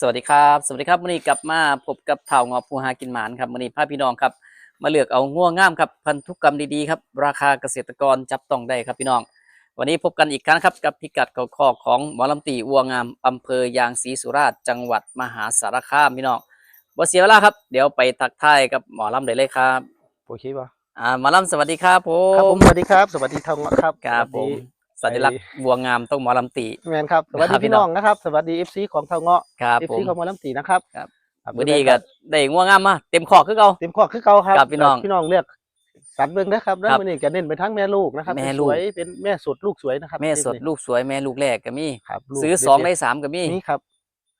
สวัสดีครับ สวัสดีครับวันนี้กลับมาพบกับเถ่างอผู้หากินหมานครับวันนี้พาพี่น้องครับ มาเลือกเอาง่วงงามครับพันธุกรรมดีๆครับราคาเกษตรกรจับต้องได้ครับพี่น้อง วันนี้พบกันอีกครั้งครับกับพิกัดเก่าคอกของหมอลำตีวัวงามอำเภอยางศรีสุราษฎร์จังหวัดมหาสารคามพี่น้องบ่เสียเวลาครับเดี๋ยวไปทักทายกับหมอลำได้เลยครับโอเคป่ะอ่าหมอลำสวัสดีครับผครับผมมสวัสดีครับ สวัสดีทองครับครับสผวัสมดี สัญลักษณ์วัวงามต้องหมอลำตีแมนครับสวัสครัดีบพี่พี่น้น้อองงนะครับ สวัสดีเอฟซีของเทาเงาะครับเอฟผซีมของหมอลำตีนะครับครับครับวันนี้ก็ได้ง่วงงามมาเต็มคอกคือเก่าเต็มข้อคือเก่าครับครับพี่น้องพี่น้องเลือกสัตว์เบิ่งนะครับแล้วครับวันนี้จะเน้นไปทั้งแม่ลูกนะครับแม่เป็นลูสกวยเป็นแม่สดลูกสวยนะครับแม่สดลูกสวยแม่ลูกแรกก็มีครับลูกซื้อเด็ดสองๆได้สามก็มีนี่ครับ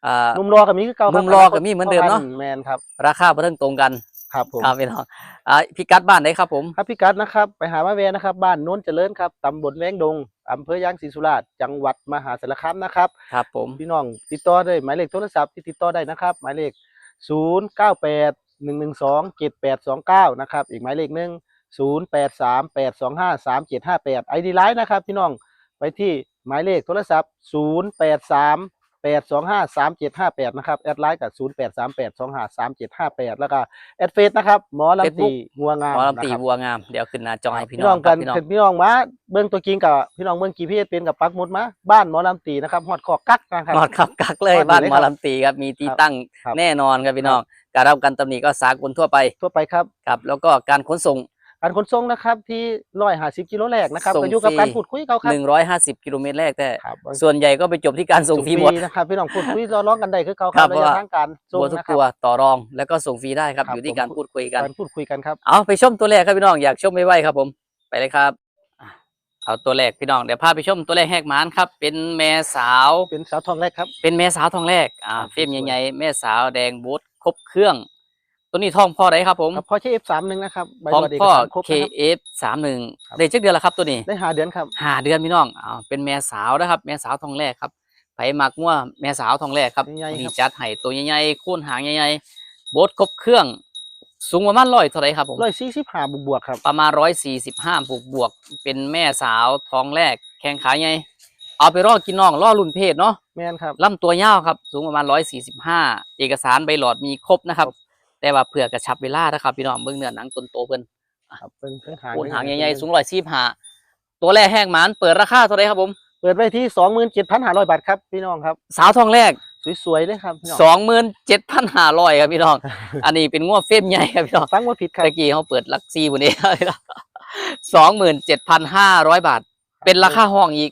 อ่านุ่มรอกับมีคือเก่าครับนุ่มรอกับมีเหมือนเดิมเนอะพ่พัธุ์แมนครับราคาบ่เทิงตรงกัน ครับผมครับพี่น้องอ่าพิกัดบ้านได้ครับผม ครับพี่กัดนะครับ ไปหามาแวนะครับ บ้านโน้นเจริญครับตำบลแวงดงอำเภอยางศรีสุราษฎร์จังหวัดมหาสารคามนะครับครับผมพี่น้องติดต่อได้หมายเลขโทรศัพท์ที่ติดต่อได้นะครับ หมายเลข 0 9 8 1 1 2 7 8 2 9 นะครับ อีกหมายเลขหนึ่ง0 8 3 8 2 5 3 7 5 8 ID ไลน์นะครับ พี่น้องไปที่หมายเลขโทรศัพท์ 0 8 3 8 2 5 3 7 5 8นะครับแอดไลน์กับ0 8 3 8 2 5 3 7 5 8แล้วก็แอดเฟซนะครับหมอลำตีงัวงามหมอลำตีนะครับวัวงาม เดี๋ยวขึ้นหน้าจอให้พี่พี่น้น้อองงครักับนพี่น้องคือพี่น้องมาเบิ้งตัวจริงกับพี่น้องเบิ้งกี่พี่เป็นกับปักหมุดมาบ้านหมอลำตีนะครับฮอดคอกักนะครับหมอดครับกักเลยหมอดบ้านเลยหคมรับอลำตีครับมีที่ครับตั้งครับแน่นอนครับพี่น้องการรับการตำหนิก็สากลทั่วไปทั่วไปครับครับ แล้วก็การขนส่ง การขนส่งนะครับที่ร้อยห้าสิบกิโลแรกนะครับส่งก็อยู่กับฟรี การพูดคุยเขาครับ150กิโลเมตรแรกแต่ ครับส่วนใหญ่ก็ไปจบที่การส่งฟรีหมด นะครับพี่น้องพูดคุยรอร้องกันได้คือเขาคครัรับบเพราะระยะว่า ทางการส่งวัวทุกนะครัตับ วต่อรองแล้วก็ส่งฟรีได้ครับ ครับอยู่ที่ผม การพูดคุยกัน การพูดคุยกันครับ เอาไปชมตัวแรกครับพี่น้องอยากชมไม่ไหวครับผมไปเลยครับอะเอาตัวแรกพี่น้องเดี๋ยวพาไปชมตัวแรกแหกหมานครับ เป็นแม่สาว เป็นสาวทองแรกครับ เป็นแม่สาวทองแรกอ่าครับเฟรมสวย ใหญ่ๆแม่สาวแดงบูทครบเครื่อง ตัวนี้ท้องพ่อไดครับผมครับพ่อใช้เอฟสามหนึ่งนะครับใบท้องบัตรเอกพ่อ สารครบนะครับ KF สามหนึ่งครับ ได้จักเดือนแล้วครับตัวนี้ได้หาเดือนครับ ห้าเดือนพี่น้องอ่าเป็นแม่สาวนะครับ แม่สาวทองแรกครับไผมักงัวแม่สาวทองแรกครับใหญ่ๆครับนี่จัดให้ตัวใหญ่ๆโค่นหางใหญ่ๆบูทครบเครื่อง สูงประมาณร้อยเท่าไหรครับผม ร้อยสี่สิบห้าบวกๆครับประมาณร้อยสี่สิบห้าบวกบวกๆเป็นแม่สาวท้องแรก แข้งขาใหญ่เอาไปรอกินน้องรอรุ่นเพศเนาะแม่นครับลำตัวยาวครับ สูงประมาณร้อยสี่สิบห้าเอกสารใบหลอดมีครบนะครับ แต่ว่าเผื่อกระชับเวลานะครับพี่น้องเบื้องเนื้อหนังต้นโตเพิ่นครับเป็นเครื่องหางโคนหางใหญ่ๆสูงร้อยสี่ห้าตัวแรกแห้งหมานเปิดราคาเท่าไหรครับผมเปิดไว้ที่สองหมื่นเจ็ดพันห้าร้อยบาทครับพี่น้องครับ สาวทองแรกสวยๆเลยครับพี่น้องสองหมื่นเจ็ดพันห้าร้อยครับพี่น้อง อันนี้เป็นงวดเฟรมใหญ่ครับพี่น้องฟังว่าผิดครับตะกี้เขาเปิดลักซี่บนนี้สองหมื่นเจ็ดพันห้าร้อยบาท เป็นราคาห้องอีก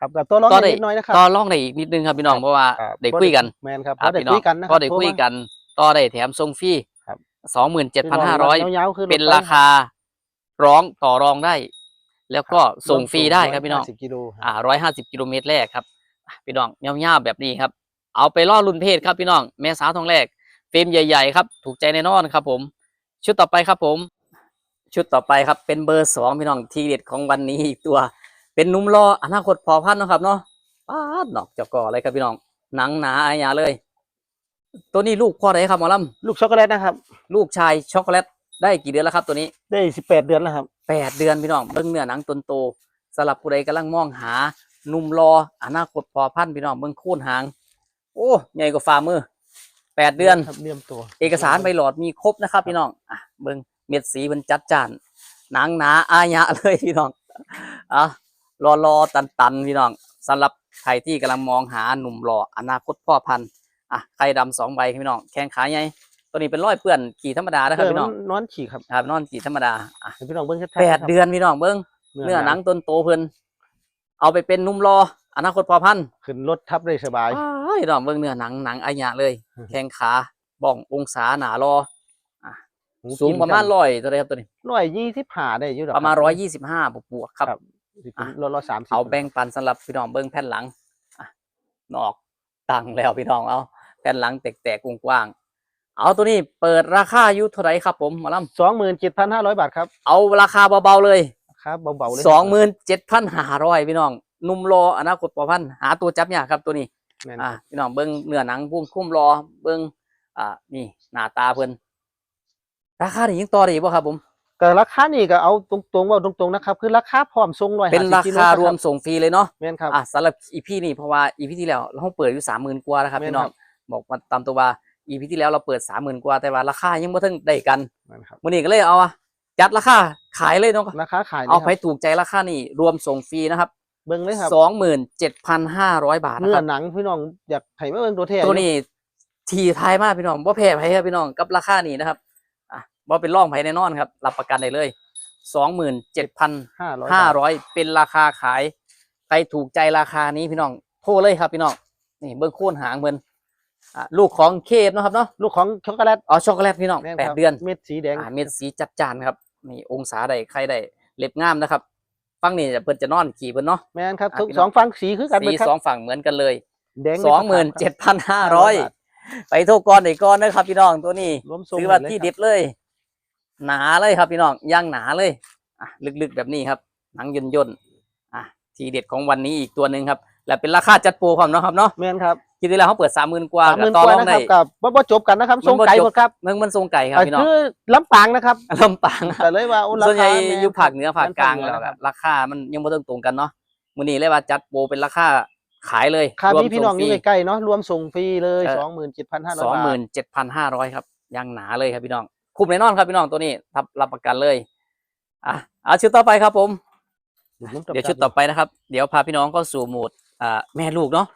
ครับกับตัวร้องต่อได้นิดน้อยนะครับต่อรองได้อีกนิดนึงครับพี่น้องเพราะว่าครับได้คุยกันแมนครับครับเพราะได้พี่น้อคุงยกันนะคก็รับได้คุยกัน ต่อได้แถมส่งฟรีครับ สองหมื่นเจ็ดพันห้าร้อยยาวๆคือเป็นราคาร้องต่อรองได้ แล้วก็ส่งฟรีได้ครับพี่น้องสิบกิโลอ่าร้อยห้าสิบกิโลเมตรแรกครับอะพี่น้องเงาๆแบบนี้ครับ เอาไปล่อรุ่นเพศครับพี่น้องแม่สาวทองแรกเฟรมใหญ่ๆครับ ถูกใจแน่นอนครับผม ชุดต่อไปครับผม ชุดต่อไปครับเป็นเบอร์สองพี่น้องทีเด็ดของวันนี้อีกตัว เป็นหนุ่มรออนาคตพอพันธุ์เนาะครับเนาะป้าดหนอกเจาก่ออะไรครับพี่น้องหนังหนาอาญาเลย ตัวนี้ลูกพ่อไหนครับหมอลลูกช็อกโกแลตนะครับำลูกชายช็อกโกแลตได้กี่เดือนแล้วครับตัวนี้ได้สิบแปดเดือนแล้วครับแปดเดือนพี่น้องเบิ้งเนื้อหนังตนโตสำหรับผู้ใดกำลังมองหาหนุ่มรออนาคตพอพันธุ์พี่น้องเบิ้งโค่นหาง โอ้ใหญ่กว่าฝ่ามือแปดเดือนครับเลี่ยมตัว เอกสารใบหลอดมีครบนะครับพี่น้องอะเบิ้งเม็ดสีมันจัดจ้านหนังหนาอาญะเลยพี่น้องอะรอรอตันตันๆพี่น้องสำหรับใครที่กำลังมองหาหนุ่มหล่ออนาคตพ่อพันธุ์ อะไข่ดำสองใบครับพี่น้องแข้งขาใหญ่ตัวนี้เป็นร้อยเปื้อนขี่ธรรมดานะครับพี่น้องเนอนฉี่ครับครับนอนขี่ธรรมดาอะเดี๋ยวพี่น้องเบิ้งชัดๆแปดครับเดือนพี่น้องเบิ้งเนื้อหนังต้นโตเพิ่นเอาไปเป็นหนุ่มรออนาคตพอพันธุ์ขึ้นรถทับได้สบายอ้ายดอกเบิ่งเนื้อหนังหนังอายะเลยอือฮึแข้งขาบ้ององศาหนารอหมูสูงกินประมาณกันร้อยตัวใดครับตัวนี้ร้อยยี่สิบห้าได้อยู่ดอกประมาณร้อยยี่สิบห้าบวกๆครับครับสิบอะร้อยร้อยสามสิบเอาแบ่งปันสำหรับพี่น้องเบิ่งแผ่นหลังอะนอกตังแล้วพี่น้องเอา แผ่นหลังแตกๆกว้างๆเอาตัวนี้เปิดราคาอยู่เท่าไหร่ครับผมหมอลสองหมื่นเจ็ดพันห้าร้อยบาทครับำเอาราคาเบาๆเลยครับเบาๆเลยสองหมื่นเจ็ดพันห้าร้อยพี่น้องหนุ่มรออนาคตพอพันธุ์หาตัวจับยากครับตัวนี้แม่นอ่าครับพี่น้องเบิ้งเนื้อหนังพุ่มคุ้มรอเบิ้งอ่านี่หน้าตาเพิ่นราคานี่ยังต่อได้อีกบ่ครับผมก็ราคานี่ก็เอาตรงๆว่าตรงๆนะครับคือราคาพร้อมส่งร้อยเป็นราคารวมส่งฟรีเลยเนาะแม่นครับอะสำหรับอีพีนี่เพราะว่าอีพีที่แล้วเราเปิดอยู่สามหมื่นกว่าแล้วครับแม่นพี่น้องครั บบอกมาตามตัวว่า EP ที่แล้วเราเปิดสามหมื่นกว่าแต่ว่าราคายังไม่ถึงได้กันนั่นครับวันนี้ก็เลยเอาอะจัดราคาขายเลยเนาะราคาขายเอานี่ไปครับถูกใจราคานี่รวมส่งฟรีนะครับเบิ่งเลยครับสองหมื่นเจ็ดพันห้าร้อยบาทนะเนื้คอรับหนังพี่น้องอยากให้มาเบิ่งตัวแท้ตัวนี้ทีท้ายมากพี่น้องบ่แพ้ไผครับพี่น้องกับราคานี้นะครับอะบ่เป็นร่องไผแน่นอนครับรับประกันได้เลยสองหมื่นเจ็ดพันห้าร้อยห้าร้อยเป็นราคาขายใครถูกใจราคานี้พี่น้องโทรเลยครับพี่น้องนี่เบิ้งโค่นหางเบิ้นอะ ลูกของเคฟนะครับเนาะลูกของช็อกโกแลตอ๋อช็อกโกแลตพี่น้องม่นแปดครับเดือนเม็ดสีแดงอ่าเม็ดสีจัดจานครับนี่องศาใดใครได้เล็บงามนะครับฟังนี่จะเปิดจะนอนขี่เพิ่นเนาะแม่นครับอะทุกพี่สน้อองงฝั่งสีคือกันสีเบิดครับสองฝั่งเหมือนกันเลยแดงสองหมื่นเจ็ดพันห้าร้อยไปโทรก่อนไอ้ก่อนนะครับ พี่น้องตัวนี้รวมทรงซื้อว่าหมดเลยที่ครับเด็ดเลย หนาเลยครับพี่น้องย่างหนาเลยอะลึกๆแบบนี้ครับ หนังย่นย่นๆอะทีเด็ดของวันนี้อีกตัวหนึ่งครับ และเป็นราคาจัดโปรความเนาะครับเนาะแม่นครับ คิดดูแล้วเขาเปิดสามหมื่นกว่าสามหมื่นต่อกว่ารองนะคได้รับกับบ่บ่จบกันนะครับมันทรงบ่ไก่จบหมดครับเมืองมันทรงไก่ครับอะพี่น้องคือลำปางนะครับลำปางครับแต่เลยว่าโอ้ราส่วนใหญ่คาแม่อยู่ภาคเหนือภาคกลางแม่นแล้วนะคครัรับบราคามันยังไม่ต้องตรงกันเนาะมื้อนี้เลยว่าจัดโปรเป็นราคาขายเลยค่ารวมมีพี่น้องอยู่ส่ฟรีใกล้ๆเนาะรวมส่งฟรีเลยเออสองหมื่นเจ็ดพันห้าร้อยสองบาหมื่ทนเจ็ดพันห้าร้อยครับยังหนาเลยครับพี่น้อง คุ้มแน่นอนครับพี่น้องตัวนี้รับรับประกันเลยอะเอาชุดต่อไปครับผม เดี๋ยวชุดต่อไปนะครับ เดี๋ยวพาพี่น้องเข้าสู่โหมดอ่าแม่ลูกเนาะ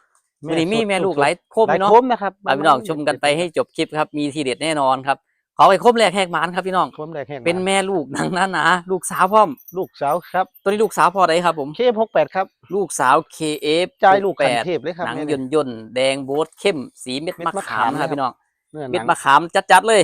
วันนี้มีแม่ลูกหลายโคมหลายเนาะโคมนะครับอะพี่น้องชมกันไปให้จบคลิปครับ มีทีเด็ดแน่นอนครับ ขอไปคมแรกแหกหมานครับพี่น้องโคมแรกแห่งเป็นแม่ลูกหนังหนาๆลูกสาวพร้อม ลูกสาวครับ ตัวนี้ลูกสาวพอได้ครับผมเคหกแปดครับ ลูกสาว KF จ่ายลูกแปขันดเทพเลยครับหนังแม่ยเนี่ยนยนต์แดงโบ๊ทเข้มสีเม็ดเม็ดมะมะขามขามนะครับนะครับพี่น้องเนื้อหเม็นัดงมะขามจัดๆเลย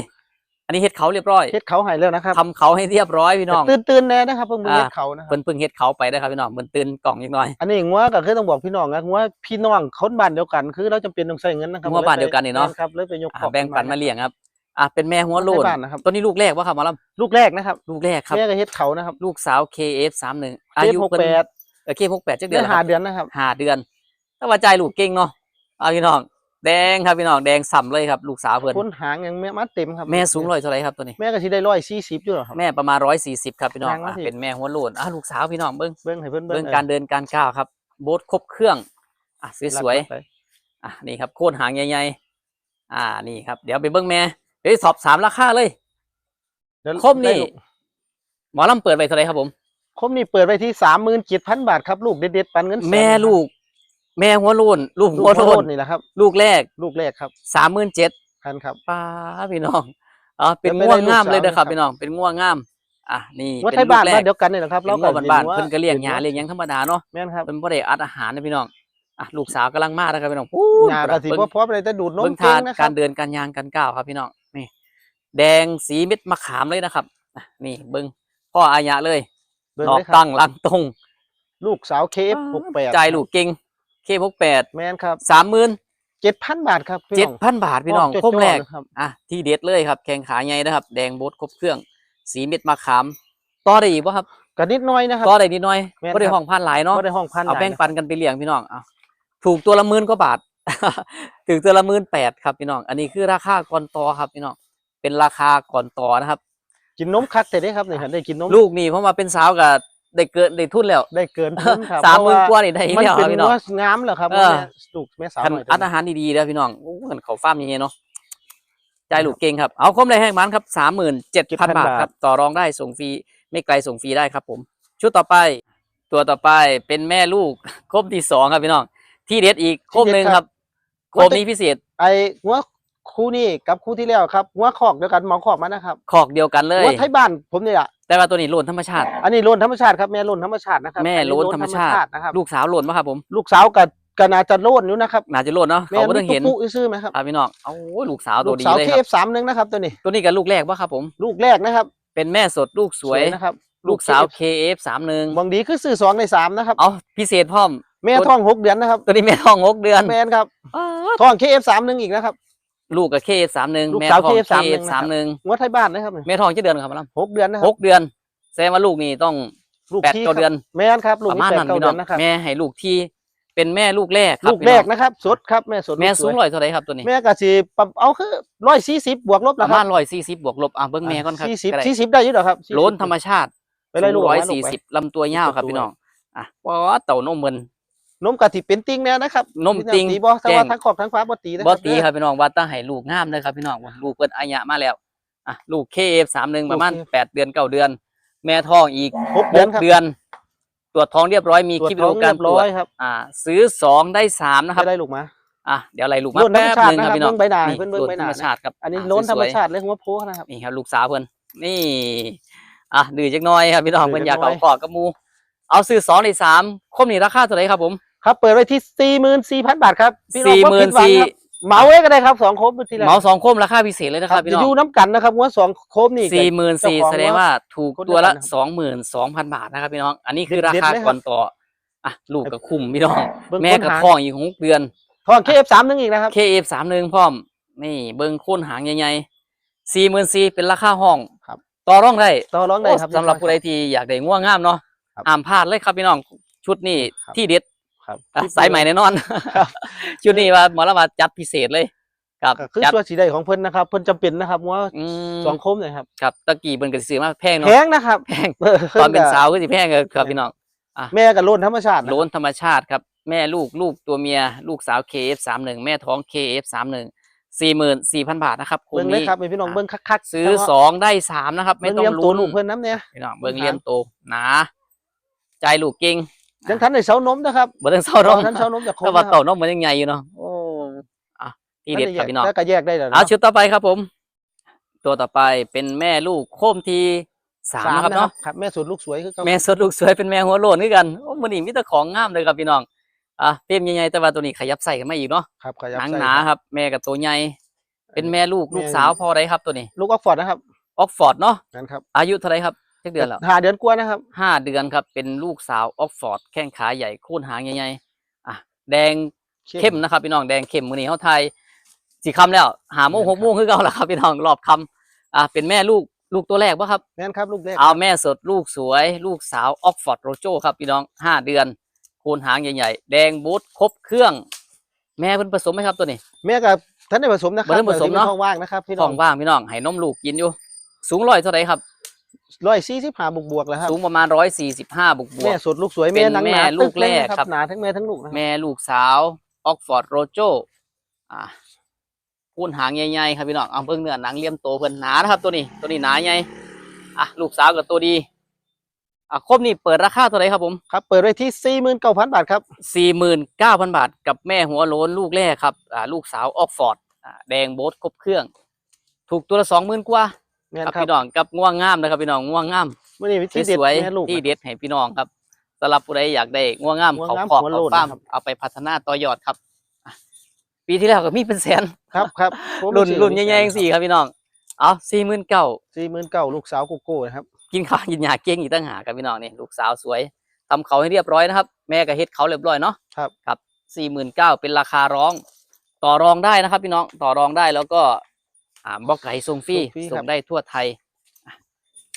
อันนี้เฮ็ดเขาเรียบร้อยเฮ็ดเขาให้แล้วนะครับทำเขาให้เรียบร้อยพี่น้องตื่นตื่นๆแน่นะครับเพิ่งมืออ่าเฮ็ดเขานะครับเพิ่นเพิ่งเฮ็ดเขาไปได้ครับพี่น้องเพิ่นตื่นกล่องนิดหน่อยอันนี้งัวก็คือต้องบอกพี่น้องนะงัวพี่น้องคนบ้านเดียวกันคือเราจำเป็นต้องใช้เงินนะครับงัวบ้านเดียวกันนี่เนาะครับเลยไปยกอ่าของแบ่งปันมาเลี้ยงครับอะเป็นแม่หัวโลนในบ้านนะครับตัวนี้ลูกแรกว่าครับหมอลลูกแรกนะครับำลูกแรกครับแม่ก็เฮ็ดเขานะครับ ลูกสาว KF31 อาเคยุหกเพิ่นแปดเออ K68 จักเดืเดืออนนแล้วคหารับเดือนนะครับห้าเดือนถ้าว่าใจายลูกเก่งเนาะเอาพี่น้อง แดงครับพี่น้องแดงส่ำเลยครับลูกสาวเพิ่นพ้นหางยังแม่มัดเต็มครับแม่สูงร้อยเท่าไหร่ครับตัวนี้ แม่ก็สิได้ร้อยสี่สิบอยู่หรอครับแม่ประมาณร้อยสี่สิบครับพี่น้องนางว่าอะสิเป็นแม่หัวโลนอะลูกสาวพี่น้องเบิ้งเบิ่งให้เพิ่นเบิ้เบิ่งงการเดินการก้าวครับโบ๊ทครบเครื่องอะสวยๆไปๆอะนี่ครับโค่นหางใหญ่ๆอ่านี่ครับ เดี๋ยวไปเบิ้งแม่เดี๋ยวสอบสามราคาเลยเดี๋ยวคมนี่ได้ลูกหมอลำเปิดไปเท่าไหร่ครับผมคมนี่เปิดไว้ที่สามหมื่นเจ็ดพันบาทครับลูกเด็ดๆปันเงินสดแม่ลูก แม่หัวโลนลูกลูกหัวโลโลนนนี่แหละครับ ลูกแรก ลูกแรกครับสามหมื่นเจ็ดพันครับป้าพี่น้องอ๋อเป็นเดี๋ยวง่วงไปได้งามเลยลูกสาวนะครับนะครับพี่น้องเป็นง่วงงามอะนี่ว่าเป็นไทยลูบ้ากนแรบ้ากนเดียวกันนี่แหละครับเป็นง่วงบ้านๆห็เพิ่นก็เลี้ยงหญ้าห็เลี้ยงหยังธรรมดาเนาะแม่นครับเพิ่นบ่ได้อัดอาหารนะพี่น้องอะลูกสาวกำลังมาแล้วครับพี่น้องพูดหญ้าก็สิเบิ่บ่งพร้อมเลยแต่ดูดนมเบิ่งเก่ทางนะคการับรเดินการยางการก้าวครับพี่น้องนี่ แดงสีเม็ดมะขามเลยนะครับอะนี่เบิ่งพ่ออายะเลยเบิ่งนอกเลยครับตั้งหลังตรง ลูกสาวเคฟหกแปดจ่ายลูกเก่ง เคพกแปดแม่นครับสามหมื่นเจ็ดพันบาทครับพี่เจ็ดน้องพันบาทพี่น้องโจ้คมแรกๆเลยครับอะที่เด็ดเลยครับ แข่งขาใหญ่นะครับ แดงโบดครบเครื่อง สีเม็ดมะขามต่อได้อีกป่ะครับก็นิดหน้อยนะครับ ต่อได้นิดหน่อยแม่นก็ได้ครับห้องพันหลายเนาะบ่ได้ห้องพันเอาหลยแบ่งนะปันกันไปเลี้ยงพี่น้องเอาถูกตัวละหมื่นกว่าบาท ถึงตัวละหมื่นแปดครับพี่น้อง อันนี้คือราคาก่อนต่อครับพี่น้องเป็นราคาก่อนต่อนะครับ กินนมคักแต่ได้ครับนี่ครับได้กินนมลูกนี่เพราะมาเป็นสาวกับ ได้เกินได้ทุนแล้ว ได้เกินทุนครับสามหมื่นเพกระว่านี่ได้มันแล้วคเป็รับนพี่น้อง ว่างามเหรอครับเออ แม่ลูกแม่สาวคันหน่อยอัดอาหารดีๆแล้วพี่น้องโอ้กันเขาฟาร์มยังไงเนาะใจลูกเก่งครับ เอาคมเลยให้มันครับสามหมื่นเจ็ดพันบาทครับ ต่อรองได้ส่งฟรี ไม่ไกลส่งฟรีได้ครับผม ชุดต่อไป ตัวต่อไปเป็นแม่ลูก คมที่สองครับพี่น้อง ที่เด็ดอีกคมหนึ่งครับคมนี้พิเศษ ไอ้หัวคู่นี้กับคู่ที่แล้วครับหัวคอกเดียวกันหมองคอกมานะครับขอกเดียวกันเลย หัวไทยบ้านผมนี่แหละ แต่ว่าตัวนี้โลนธรรมชาติ อันนี้โลนธรรมชาติครับแม่โลนธรรมชาตินะครับแม่อันนี้โลนธรรมชาตินะครับลูกสาวโลนปะครับผมลูกสาวกับกนาจะโลนอยู่นะครับน่าจะโลนเนาะแม่เขาไม่ต้องเห็นปุ๊ๆซื่อๆไหมครับอะพี่น้องโอ้ยลูกสาวลูตัวกดีสาวเลยเคครับฟสามหนึ่งนะครับตัวนี้ตัวนี้กับลูกแรกปะครับผมลูกแรกนะครับ เป็นแม่สดลูกสวยนะครับลูกสาว KF สามหนึ่งบางดีคือซื้อสองในสามนะครับเอาพิเศษพร้อมแม่ท้องหกเดือนนะครับตัวนี้แม่ท้องหกเดือนแม่นครับท้องเคฟสามหนึ่งอีกนะครับ ลูกกับ KF สามหนึ่งลูกแม่สาวท้อง KF 31 KF สามหนึ่งหัวไทยบ้านนะครับแม่ท้องเจ็ดเดือนครับมาลหกเดือนนะคหรับกเดือนแสดงว่าลูกนี่ต้อง ลูกแปดที่เก้าเดือน แม่นครับลูกประนี่มาณแปดนั้นเก้าพี่เดืน้อองนนะครับแม่ให้ลูกที่เป็นแม่ลูกแรกครับลูกแรกพี่น้องนะครับสดครับแม่สดแม่ลูกสูงวยร้อยเท่าไหรครับตัวนี้แม่ก็สิปรับเอาคือร้อยสี่สิบบวกลบประนะคมารัณบร้อยสี่สิบบวกลบอะเบิ้งแม่ก่อนครับสี่สิบก็ได้สี่สิบได้อยู่เหรอครับ40โลนธรรมชาติไปไล่ลูกร้อยมาลูกสี่ไปสิบลำตัวยาวครับตัวพี่น้องอะว้าเต่านมเมิน นมกะทิเป็นติ่งแน่นะครับนมติ่งตีบ่แต่แจ้ว่างทั้งขอบทั้งฟ้าบ่ตีนะบ่ตีเด้อครับพี่น้องว่าตั้งให้ลูกงามเลยครับพี่น้องลูกเพิ่นอายะมาแล้วอะลูก KF31 ประมาณลูกแปดเดือนเก้าเดือน แม่ท้องอีกหกหเดือนกครับเดือน ตรวจท้องเรียบร้อยมีตรวคลิจปท้วิองดีโอเรีการยบตรร้วอจยครับอ่า ซื้อสองได้สามนะครับจะได้ลูกมาอะเดี๋ยวอะไรลูกมาโล้นธรแป๊รมบชาหตินึงนะคครัรับบพี่น้องเบิ่งใบหน้านี่เพิ่นเบิ่งโล้นใบหธรน้ารมชาติครับอันนี้ะโล้นธรรมสวยๆชาติเลยหัวโพนะครับนี่ครับลูกสาวเพิ่นนี่อะดื้อจักหน้อยครับพี่น้องดื้อเพิ่นอยากจักหน่เอาอยขอกกับหมู เอาซื้อสองในสามคมนี่ราคาเท่าไหร่ครับผม ครับเปิดไว้ที่44,000บาทครับพี่น้องสี่บ่หมื่ผินดหวังสี่ครับเหมาไว้ก็ได้ครับสองโคมทีละเหมาสองคมราคาพิเศษเลยนะคครัรับบพี่จะน้ออยู่งน้ำกันนะครับว่าสองโคมนี่สี่หมื่นสี่เจ้าของแสดงว่าถูกคนตัวละเดียวกันสองหมื่นสองพันบาทนะครับพี่น้อง อันนี้คือราเด็ดคาเลยครับก่อนต่ออะลูกกับคุมพี่น้องเบิ่งแม่คนกับหางท้องอีกหกเดือนทอง KF31 อีกนะครับ KF สามหนึ่งพร้อมนี่เบิ้งโค่นหางใหญ่ๆสี่หมื่นสี่เป็นราคาห้องครับต่อรองได้ต่อร้องได้ครับโอ้สำหรับผู้ใดที่อยากได้ง่วงงามเนาะครับห้ามพลาดเลยครับพี่น้องชุดนี้ครับที่เด็ด ครับอะสายใหม่แน่นอนครับชุดนี้ว่าหมอละมาจัดพิเศษเลยครับก็คือจัดตัวสีใดของเพิ่นนะครับ เพิ่นจำเป็นนะครับว่าอืมสองโคมเลยครับครับตะกี้เบิ่นก็สิซื้อมาแพงแพเนาะงนะครับแพงตอนเป็นสาวก็สิแพงเออครับพี่น้องแม่กับโลนธรรมชาตินะโลนธรรมชาติครับ แม่ลูกลูกตัวเมีย ลูกสาว KF31 แม่ท้อง KF31 44,000บาทนะครับคุเบิ่งเลยครับให้พี่น้องเบิ่งคักๆซื้อแต่ว่าสองได้สามนะครับ ไม่เบิ่งต้องเลี้ยงตัวลุ้นลูกเพิ่นน้ำเนี่ยพี่น้องเบิ่งเลี้ยงโตหนาใจลูกเก่ง ยังทันได้เสานมนะครับบ่ต้องเศร้าตร้ออนงนั้นเสานมจากโคถ้ามว่าเต่านมมันยังใหญ่อยู่เนาะโอ้อะที่เด็ดครับพี่น้องแล้วก็แยกได้แล้วเอาชุดต่อไปครับผม ตัวต่อไปเป็นแม่ลูกโคมทีสามนะครับเนาะครับแม่สุดลูกสวยคือเก่าแม่สดลูกสวยเป็นแม่หัวโลนคือกันโอ้มันนี่มีแต่ของงามเลยครับพี่น้องอะเต็มใหญ่ๆแต่ว่าตัวนี้ขยับใส่กันมาอีกเนาะครับขยับหนังใส่หนาครับ แม่กับตัวใหญ่เป็นแม่ลูกลูกสาวพอได้ครับตัวนี้ ลูกออกฟอร์ดนะครับออกฟอร์ดเนาะนั่นครับอายุเท่าไรครับเจ็ดเดือนแล้วหาเดือนกว่านะครับห้าเดือนครับ เป็นลูกสาวออกฟอร์ดแข้งขาใหญ่โค่นหางใหญ่ๆอะแดงเข้มนะครับพี่น้องแดงเข้มมือนี้เขาไทยสี่คำแล้วหาโมงหกโมงคือเก่าแล้วครับพี่น้องรอบคำอะเป็นแม่ลูกลูกตัวแรกปะครับแม่นครับลูกแรกเอาแม่สดลูกสวย ลูกสาวออกฟอร์ดโรโจครับพี่น้องห้าเดือนโคนหางใหญ่ๆ แดงบูทครบเครื่อง แม่เพิ่นผสมไหมครับตัวนี้ แม่กับท่านได้ผสมนะครับ่ได้ผสมเนอะท้องว่างนะครับพี่น้ท้อองงว่างพี่น้องให้นมลูกกินอยู่ สูงร้อยเท่าไหร่ครับ ร้อยสี่สิบห้าบวกบวกๆแล้วครับสูงประมาณร้อยสี่สิบห้าบวกบวแม่กสุดลูกสวยเป็นแม่หนังหนาแม่ลูกตึ๊เลยแรกนะครับหนาทั้งแม่ทั้งลูกนะครับแม่ลูกสาวออกฟอร์ดโรโจอ่าพูนหางใหญ่ๆครับพี่น้องเอาเบิ่งเนื้อหนังเลี่ยมโตเพิ่นหนานะครับ ตัวนี้ตัวนี้หนาใหญ่อะลูกสาวกับตัวดีอะครบนี่เปิดราคาเท่าไหร่ครับผมครับเปิดไว้ที่สี่หมื่นเก้าพันบาทครับสี่หมื่นเก้าพันบาท กับแม่หัวโล้นลูกแรกครับอ่าลูกสาวออกฟอร์ดอ่าแดงโบ๊ทครบเครื่อง ถูกตัวละสองหมื่นกว่า แม่นครับครับพี่น้องกับง่วงงามนะครับพี่น้องง่วงงามมื่อนี้ที่เด็ดสวยแม่ลูก ๆที่เด็ดให้พี่น้องครับสำหรับผู้ใดอยากได้ง่วงงามง่วงเขางามคอกหัวเขาโล้นฟาร์มนะครับ เอาไปพัฒนาต่อยอดครับอะปีที่แล้วก็มีเป็นแสนครับครับผมรุ่นรุ่นใหญ่ๆสี่ครับพี่น้องเอาสี่หมื่นเก้า สี่หมื่นเก้าลูกสาวโกโก้นะครับ กินข้าวกินยาเก่งอีกตั้งหากครับพี่น้องนี่ลูกสาวสวยทำเขาให้เรียบร้อยนะครับ แม่ก็เฮ็ดเขาเรียบร้อยเนาะครับ ครับสี่หมื่นเก้าเป็นราคาร้อง ต่อรองได้นะครับ พี่น้องต่อรองได้แล้วก็ อ่าบอกไก่ส่งฟรีส่งฟรีส่ครังบได้ทั่วไทยอะ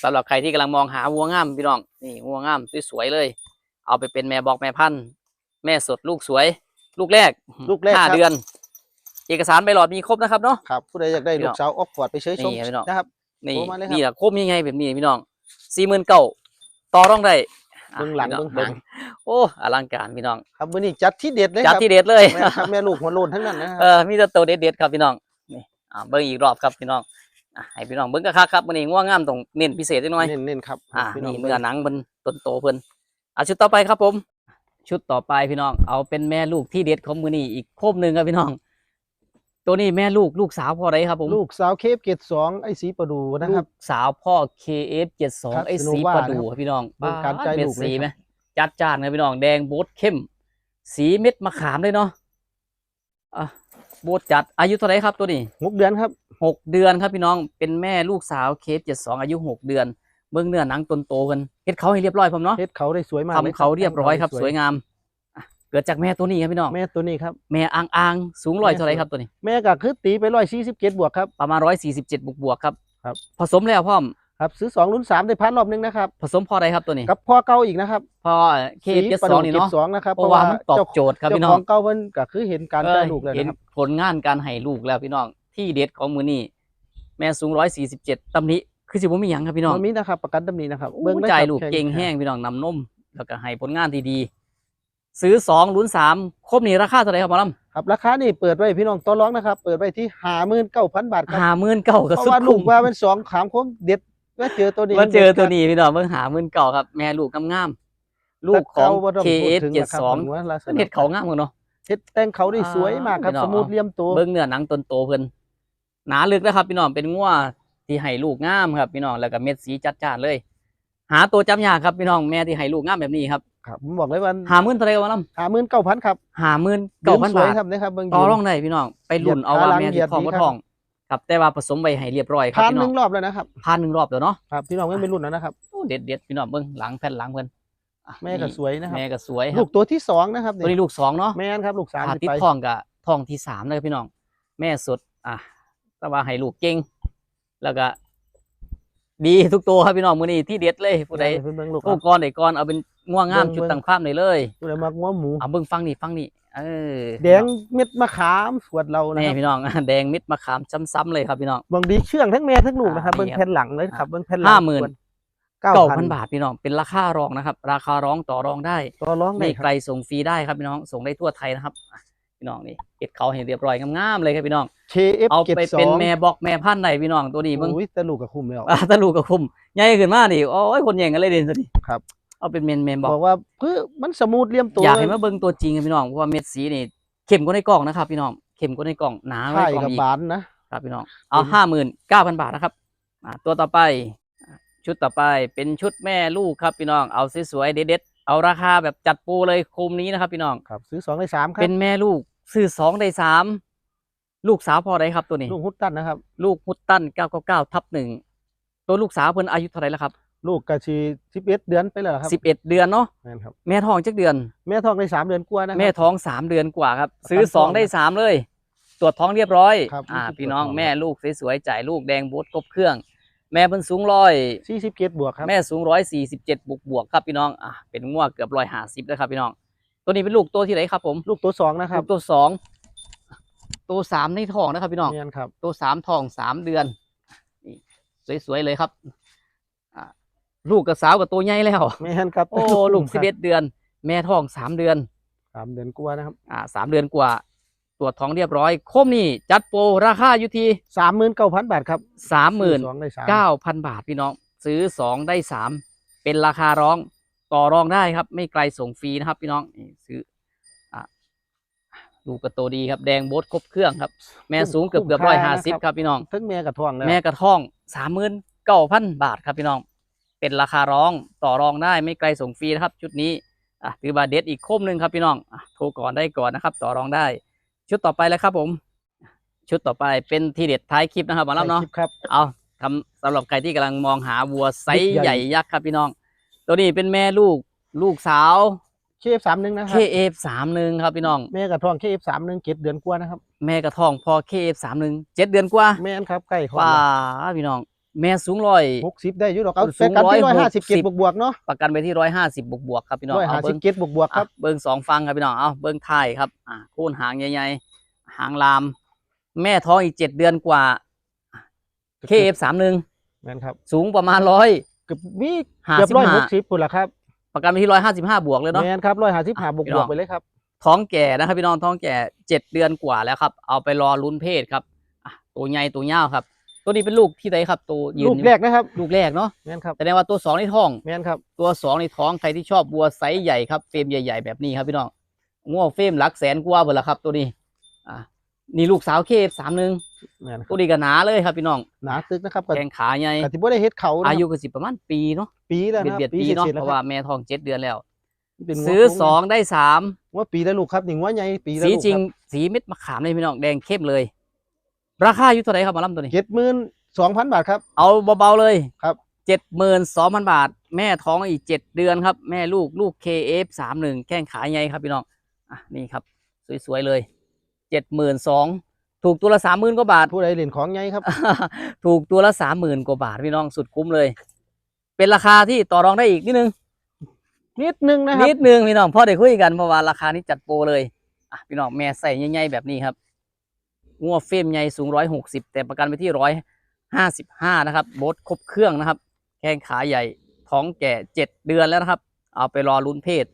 สำหรับใครที่กำลังมองหาวัวงามพี่น้องนี่วัวงามสวยๆเลย เอาไปเป็นแม่บอกแม่พันธุ์แม่สดลูกสวย ลูกแรกลูกแรกห้าครับ เดือน เอกสารใบหลอดมีครบนะครับเนาะ ครับผู้ใดอยากได้พี่น้ลูองกสาวออกฟอร์ดไปเชยชมนี่ครับพี่น้อง นะครับ นี่โทรมาเลยครับ นี่แหละครบยังไงแบบนี้พี่น้องสี่หมื่นเก้าต่อรองได้อะเบื้องหลังพี่น้เบื้องหลังโอ้อลังการพี่น้องครับมื่อนี้จัดที่เด็ดเลยคจัดรับที่เด็ดเลย แม่ครับแม่ลูกหัวโลนทั้งนั้นนะคเอรับอมีแต่ตัวเด็ดๆครับพี่น้องนี่ อ่าเบิ้งอีกรอบครับพี่น้องอะให้พี่น้องเบิ้งกระคักครับวันนี้ง่วงงามตรงเน้นพิเศษจักหน่อยเน้นๆครับอ่าพี่นี่งเนื้อหนังมันต้นโตเพิ่นอะชุดต่อไปครับผม ชุดต่อไปพี่น้องเอาเป็นแม่ลูกที่เด็ดของมือนี้อีกโคมหนึ่งครับพี่น้อง ตัวนี้แม่ลูกลูกสาวพ่อไรครับผมลูกสาวเคฟเกตสองไอ้สีประดูนะคลูรับกสาวพ่อ KF72 ครับไอ้สี Innova ประดูนะครับครับพี่น้องเบิ่งการจ่ายเม็ดลูกเลยสีครับไหมจัดจ้านครับพี่น้องแดงโบดเข้ม สีเม็ดมะขามเลยเนาะอะโบดจัดอายุเท่าไหรครับตัวนี้หกเดือนครับ หกเดือนครับพี่น้องเป็นแม่ลูกสาวเคสเจ็ดสองอายุหกเดือน เบื้องเนื้อหนังตนโตกันเฮ็ดเขาให้เรียบร้อยผมเนาะเฮ็ดเขาได้สวยมากลทำเขาเรียบร้อยครับสวยงงามอะเกิดจากแม่ตัวนี้ครับพี่น้อง แม่ตัวนี้ครับ แม่อ่างอ่างสูงร้อยแม่เท่าไหรสวยครับตัวนี้ แม่ก็คือตีไปร้อยสี่สิบเจ็ดบวกครับ ประมาณร้อยสี่สิบเจ็ดบวกบวกๆครับ ครับ ผสมแล้วพ่อม ครับซื้อสองรุ่นสามได้พันรอบหนึงนะครับผสมพอใดครับตัวนี้กับพ่อเก่าอีกนะครับพอเคสเจ็ดสองนี่เนาะสองนะครับเพราะว่ามันตอบโจทย์ครับเจ้าพี่น้ขอองงเก่าเพิ่นก็คือเห็นการจ่ายลูกเลยเห็นนะครับผลงานการให้ลูกแล้วพี่น้องที่เด็ดของมือนี้แม่สูงร้อยสี่สิบเจ็ดตำหนิคือสิบ่มีหยังครับพี่น้องมันมีนะครับประกันตำหนี้นะครับเบิ่งได้ใจครับลูกค่เก่งแห้งพี่น้องนำนมแล้วก็ให้ผลงานที่ดีซื้อสองลุ้นสามครบนี่ราคาเท่าไหร่ครับหมอลครับราคานี่เปิดไว้พี่น้องต่อรองนะครับ เปิดไว้ที่ห้าหมื่นเก้าพันบาทคำรับหาหมื่นเก่าก็เพสุราะดว่าลูคุ้กมว่าเป็นสองขามคมเด็ด มาเจอตัวนี้มาเจอตัวนี้พี่น้องเบิ่งหาหมื่นเก่าครับ แม่ลูกงามๆลูกของแต่ขาบ่ต้พูด KF ถึงเจ็ดนะครับสองผมว่าลักษณะเห็ดเขางามกันเนาะเฮ็ดแต่งเขาได้สวยมากครับอ่าสมูทเลี่ยมตัวเบิ้งเนื้อหนังต้นโตเพิ่นหนาลึกนะครับ พี่น้องเป็นงัวที่ให้ลูกงามครับพี่น้องแล้วก็เม็ดสีจัดจ้านเลย หาตัวจำยากครับพี่น้องแม่ที่ให้ลูกงามแบบนี้ครับครับผมบอกเลยว่าหาหมื่นเท่าไหร่วะน้ห้าหมื่นเก้าพันครับำหาหมื่นเก้าพันสวยบาทครับนะครับเบิ่งต่อยืนรองได้พี่น้องไปลุ่นเอาว่าแม่ที่ท้องก็ท้อง ครับแต่ว่าผสมไว้ให้เรียบร้อยครับผ่านพี่หน้อนึ่งงรอบแล้วนะครับผ่านหนึ่งรอบแล้วเนาะครับพี่น้องไม่เป็นรุ่นแล้วนะครับ โอ้เด็ดเด็ดๆพี่น้องเบิ้งหลังแผ่นหลังเพิ่นอะแม่ก็นี่สวยนะครับ แม่ก็สวยคลูรับกตัวที่สองนะครับตัวนี้ลูกสองเนาะ แม่นครับลูกสามผ่าสิติดไปท้องกับท้องที่สามเลยพี่น้อง แม่สุด อะแต่ว่าให้ลูกเก่งแล้วก็ ดีทุกตัวครับพี่น้องมือนี้ที่เด็ดเลยผู้ใดเพิ่นเบิ่งลูกโอ้ก้อนไดก้อนเอาเป็นง่วงงามเบิ่งจุดเบิ่ง ต่างภาพเลยเลย ผู้ใดมักงัวหมู เอาเบิ่งฟังนี่ฟังนี่ เออแดงเม็ดมะขามสวดเรานะนี่ครับพี่น้องแดงมิดมะขามซ้ำๆเลยครับพี่น้องบางดีเชื่องทั้งแม่ทั้งลูกนะครับอ่าเบิ่งนี่ครับแผ่นหลังเลยครับเบิ่งแผ่นหลัห้าหมื่นเก้าเก้าพัพันนบาทพี่น้องเป็นราคารองนะครับ ราคาร้องต่อรองได้ต่อร้องได้ไม่คไกรับลส่งฟรีได้ครับพี่น้องส่งได้ทั่วไทยนะครับอะพี่น้องนี่เก็ดเขาให้เรียบร้อยงามๆเลยครับพี่น้อง KF เอาไปเป็น72แม่บอกแม่พันธุ์ได้พี่น้องตัวนี้เบิ่งโอ้ยแต่ลูกกับคุมแล้วอ่าตะลูกกับคุมใหญ่ขึ้นมาดิโอ้ยคนแย่งกันเลยเด่นสิครับ เอาเป็นเมนเมนบอกบอกว่าเพื่อมันสมูทเลี่ยมตัวอยากให้มาเบิ่งตัวจริงครับพี่น้องเพราะว่าเม็ดสีนี่เข้มกว่าในกล่องนะครับ พี่น้องเข้มกว่าในกล่องหนาไว้ไข่กล่องกับอีกบานนะครับพี่น้องเอาห้าหมื่นเก้าพันบาทนะครับอ่าตัวต่อไปอ่าชุดต่อไปเป็นชุดแม่ลูกครับพี่น้องเอาสวยๆเด็ดๆเอาราคาแบบจัดปูเลยคุมนี้นะครับ พี่น้องครับซื้อสองได้สามครับเป็นแม่ลูกซื้อสองได้สามลูกสาวพอได้ครับตัวนี้ ลูกฮุตตันนะครับ ลูกฮุตตันเก้าเก้าเก้าทับหนึ่งตัวลูกสาวเพิ่นอายุเท่าไหร่แล้วครับ ลูกกะชีสิบเอ็ดเดือนไปแล้วครับสิบเอ็ดเดือนเนาะแม่นครับแม่ท้องจักเดือน แม่ท้องได้สามเดือนกว่านะครับแม่ท้องสามเดือนกว่าครับประกันซื้อสองท้องได้สามเลย ตรวจท้องเรียบร้อยครับอ่านี่คือพี่น้องตรวจท้องแม่ลูกสวยๆจ่ายลูกแดงบูทครบเครื่อง แม่เพิ่นสูงร้อยสี่สิบเจ็ดบวกครับแม่สูงร้อยสี่สิบเจ็ดบวกบวกๆครับพี่น้องอะเป็นงวเกือบร้อยห้าสิบแล้วครับพี่น้อง ตัวนี้เป็นลูกตัวที่ไหนครับผม ลูกตัวสองนะครัลูบกตัวสองตัวสามในท้องนะครับพี่น้องแม่นครับตัวสามทองสามเดือนนี่สวยๆเลยครับอ่า ลูกกับสาวกับตัวใหญ่แล้ว แม่นครับโอ้ลูกสิบเอ็ดเดือน แม่ท้องสามเดือนสามเดือนกว่านะครับ อ่าสามเดือนกว่า ตรวจท้องเรียบร้อย คมนี่จัดโปรราคาอยู่ที่สามหมื่นเก้าพันบาทครับสามหมื่นซื้อสองได้สามเก้าพันบาทพี่น้อง ซื้อสองได้สามเป็นราคาร้องต่อรองได้ครับ ไม่ไกลส่งฟรีนะครับพี่น้องนี่ซื้ออะลูกกระโตดีครับแดงโบทครบเครื่องครับ แม่สูงเกือบเกือบร้อยห้าสิบครับพี่น้องทั้งแม่กับท้องแล้วแม่กระท่องสามหมื่นเก้าพันบาทครับพี่น้อง เป็นราคาร้องต่อรองได้ไม่ไกลส่งฟรีนะครับ ชุดนี้อะถือบาเด็ดอีกคมหนึ่งครับพี่น้องอะโทรก่อนได้ก่อนนะครับ ต่อรองได้ ชุดต่อไปแล้วครับผม ชุดต่อไปเป็นทีเด็ดท้ายคลิปนะครับหมาแล้วเนาะใช่คลิปครับเอาทำสำหรับใครที่กำลังมองหาวัวไซส์ใหญ่ใหญ่ยักษ์ครับพี่น้อง ตัวนี้เป็นแม่ลูกลูกสาวเคฟสามหนึ่งนะครับ KF สามหนึ่งครับพี่น้องแม่กับท้องเคฟสามหนึ่งเจ็ดเดือนกว่านะครับแม่กระท่องพอ KF สามหนึ่งเจ็ดเดือนกว่าแม่นครับใกล้ของว้าพี่น้อง แม่สูงร้อย หกสิบได้อยู่หรอกเอาสูแต่งกันที่ร้ร้ออยยหห้ากสิบสิเจ็ดบบวกๆเนาะประกันไปที่ร้อยห้าสิบบวกบวกๆครับพี่น้องร้อยห้าเอาสิเบิ้บงเจ็ดบวกบวกๆคอะรับ เบิ้งสองฟังครับพี่น้องเอาเบิ้งท้ายครับอะโค่นหางใหญ่ๆหางลาม แม่ท้องอีกเจ็ดเดือนกว่า KF สามหนึ่งแม่นครับสูงประมาณร้อยเกือบมีห้าเกือบสิบร้อยหห้ากสิบพุ่นละครับประกันไปที่ร้อยห้าสิบห้าบวกเลยเนาะ แม่นครับร้อยห้าสิบห้าอะบวกพี่บน้วอกง ไปเลยครับ ท้องแก่นะครับพี่น้องท้องแก่เจ็ดเดือนกว่าแล้วครับ เอาไปรอลุ้นเพศครับอะตัวใหญ่ตัวเงาวครับ ตัวนี้เป็นลูกที่ไหนครับ ตัวยืนลูกแรกนะครับ ลูกแรกเนาะแม่นครับแสดงว่าตัวสองในท้องแม่นครับ ตัวสองในท้องใครที่ชอบบัวไซส์ใหญ่ครับเฟรมใหญ่ๆแบบนี้ครับพี่น้องง้อเฟรมหลักแสนกว่าเบอร์ละครับ ตัวนี้ อะนี่ลูกสาวเคฟสามหนึ่งแม่นคตัรับวนี้ก็หนาเลยครับพี่น้องหนาตึกนะครับกับแข้งขาใหญ่กับที่บ่ได้เฮ็ดเขานะคอารับยุก็สิประมาณปีเนาะปีแล้วนะครับเบียดๆปีปีเสเนาะร็จๆแล้เพวราะคว่ารับแม่ท้องเจ็ดเดือนแล้วเป็นหัวซื้อโค้สองได้สามว่าปีละลูกครับหนึ่งว่าใหญ่ปีละสีลูกจริงสีเม็ดมะขามเลยพี่น้องแดงเข้มเลย ราคาอยู่เท่าไหร่ครับหมาล่ำตัวนี้ เจ็ดหมื่นสองพันบาทครับ เอาเบาๆเลยครับ เจ็ดหมื่นสองพันบาท แม่ท้องอีกเจ็ดเดือนครับ แม่ลูกลูก KF สามหนึ่งแข้งขาใหญ่ครับพี่น้อง อะนี่ครับ สวยๆเลยเจ็ดหมื่นสองถูกตัวละสามหมื่นกว่าบาท ผู้ใดเล่นของใหญ่ครับ ถูกตัวละสามหมื่นกว่าบาทพี่น้องสุดคุ้มเลย เป็นราคาที่ต่อรองได้อีกนิดนึง นิดนึงนะครับนิดนึงพี่น้องพอได้คุยกันเพราะว่าราคานี้จัดโปรเลย อะพี่น้องแม่ใส่ใหญ่ๆแบบนี้ครับ งัวเฟรมใหญ่สูงร้อยหกสิบแต่ประกันไปที่ร้อยห้าสิบห้านะครับโบทครบเครื่องนะครับ แข้งขาใหญ่ท้องแก่เจ็ดเดือนแล้วนะครับ เอาไปรอลุ้นเพศ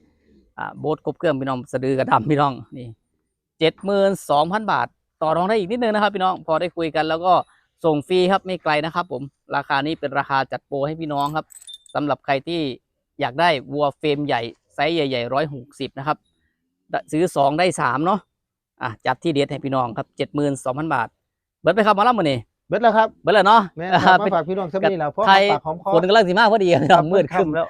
อ่าโบสกบเกลื่อมพี่น้องสะดือกระดำพี่น้องนี่เจ็ดหมื่นสองพันบาท ต่อรองได้อีกนิดนึงนะครับ พี่น้องพอได้คุยกันแล้วก็ส่งฟรีครับไม่ไกลนะครับ ผมราคานี้เป็นราคาจัดโปรให้พี่น้องครับสำหรับใครที่อยากได้วัวเฟรมใหญ่ไซส์ใหญ่ๆร้อยหกสิบนะครับ ซื้อสองได้สามเนาะ อะจัดที่เด็ดให้พี่น้องครับเจ็ดหมื่นสองพันบาท เบิร์ดไปครับหมาลับมือนี่เบิดแล้วครับเบิร์ดเลยเนาะแม่อ่าครับเป็มานฝากพี่น้องสักนี่แหละเพราะไทยปากหอมคอฝนกำลังสีมากพอดีครับพี่น้องมืดขึ้นแล้ว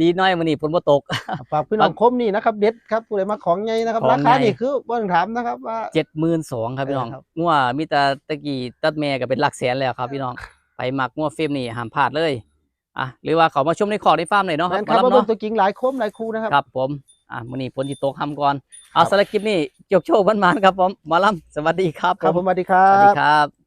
ดีน้อยมือนี่ฝนบ่ตกฝากพี่น้องคมนี่นะครับเด็ดครับผู้ใดมาของใหญ่นะครับของราคาใหญ่นี่คือบ่ต้องถามนะครับว่าเจ็ดหมื่นสองครับพี่น้องเออครับงัวมีแต่ตะกี้ตัดแม่ก็เป็นหลักแสนแล้วครับพี่น้องไปหมักงัวเฟรมนี่ห้ามพลาดเลยอะหรือว่าเขามาชมในคอกในฟาร์มหน่อยเนาะคแม่รับนครับหมอว่าลำเบิ่งเนาะตัวจริงหลายคมหลายคู่นะครับครับผม อะมื้อนี้ฝนสิตกค่ำก่อน เอาครับสำหรับคลิปนี้จกโชคบ้านๆครับผมหมอลำสวัสดีครับ ครับผผมมสวัสดีครัสวัสดีบ ครับ